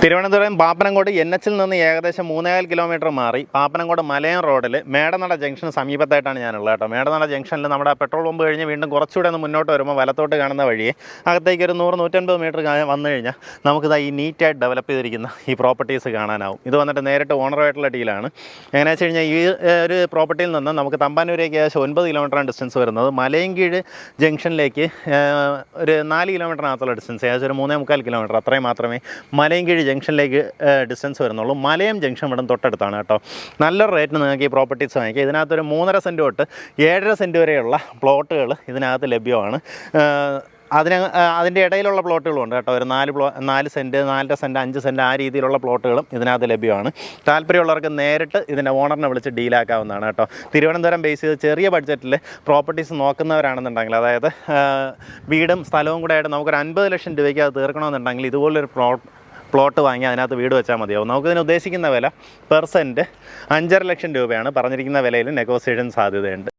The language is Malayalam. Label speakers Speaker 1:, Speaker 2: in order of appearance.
Speaker 1: തിരുവനന്തപുരം പാപ്പനംകോട് എൻ എച്ചിൽ നിന്ന് ഏകദേശം മൂന്നേകാൽ കിലോമീറ്റർ മാറി. പാപ്പനംകോട് മലയം റോഡിൽ മേടനട ജംഗ്ഷന് സമീപത്തായിട്ടാണ് ഞാനുള്ളത് കേട്ടോ. മേടനട ജംഗ്ഷനിൽ നമ്മുടെ പെട്രോൾ പമ്പ് കഴിഞ്ഞ് വീണ്ടും കുറച്ചുകൂടെ ഒന്ന് മുന്നോട്ട് വരുമ്പോൾ വലത്തോട്ട് കാണുന്ന വഴിയെ അകത്തേക്ക് ഒരു നൂറ് നൂറ്റൻപത് മീറ്റർ വന്നു കഴിഞ്ഞാൽ നമുക്കിതാ ഈ നീറ്റായിട്ട് ഡെവലപ്പ് ചെയ്തിരിക്കുന്ന ഈ പ്രോപ്പർട്ടീസ് കാണാനാവും. ഇത് വന്നിട്ട് നേരിട്ട് ഓണറുമായിട്ടുള്ള ഡീലാണ് എങ്ങനെയാണെന്ന് വെച്ച് കഴിഞ്ഞാൽ ഈ ഒരു പ്രോപ്പർട്ടിയിൽ നിന്ന് നമുക്ക് തമ്പാനൂരേക്ക് ഏകദേശം ഒൻപത് കിലോമീറ്ററാണ് ഡിസ്റ്റൻസ് വരുന്നത്. മലയൻകീഴ് ജംഗ്ഷനിലേക്ക് ഒരു നാല് കിലോമീറ്ററിനകത്തുള്ള ഡിസ്റ്റൻസ് ഏകദേശം ഒരു മൂന്നേ മുക്കാൽ കിലോമീറ്റർ. അത്രയും മാത്രമേ മലയൻകീഴ് ജംഗ്ഷനിലേക്ക് ഡിസ്റ്റൻസ് വരുന്നുള്ളൂ. മലയം ജംഗ്ഷൻ ഇവിടെ തൊട്ടടുത്താണ് കേട്ടോ. നല്ലൊരു റേറ്റിന് നിങ്ങൾക്ക് ഈ പ്രോപ്പർട്ടീസ് വാങ്ങിക്കുക ഇതിനകത്തൊരു മൂന്നര സെന്റ് തൊട്ട് ഏഴര സെന്റ് വരെയുള്ള പ്ലോട്ടുകൾ ഇതിനകത്ത് ലഭ്യമാണ്. അതിന് അതിന്റെ ഇടയിലുള്ള പ്ലോട്ടുകളുണ്ട് കേട്ടോ. ഒരു നാല് പ്ലോ നാല് സെന്റ് നാലര സെന്റ് അഞ്ച് സെന്റ് ആ രീതിയിലുള്ള പ്ലോട്ടുകളും ഇതിനകത്ത് ലഭ്യമാണ്. താല്പര്യമുള്ളവർക്ക് നേരിട്ട് ഇതിന്റെ ഓണറിനെ വിളിച്ച് ഡീലാക്കാവുന്നതാണ് കേട്ടോ. തിരുവനന്തപുരം ബേസ് ചെയ്ത് ചെറിയ ബഡ്ജറ്റിൽ പ്രോപ്പർട്ടീസ് നോക്കുന്നവരാണെന്നുണ്ടെങ്കിൽ അതായത് വീടും സ്ഥലവും കൂടെ ആയിട്ട് നമുക്കൊരു അൻപത് ലക്ഷം രൂപയ്ക്ക് അത് തീർക്കണമെന്നുണ്ടെങ്കിൽ ഇതുപോലൊരു പ്ലോ പ്ലോട്ട് വാങ്ങി അതിനകത്ത് വീട് വെച്ചാൽ മതിയാവും. നമുക്കിതിന് ഉദ്ദേശിക്കുന്ന വില പെർ സെന്റ് അഞ്ചര ലക്ഷം രൂപയാണ്. പറഞ്ഞിരിക്കുന്ന വിലയിൽ നെഗോസിയേഷൻ സാധ്യതയുണ്ട്.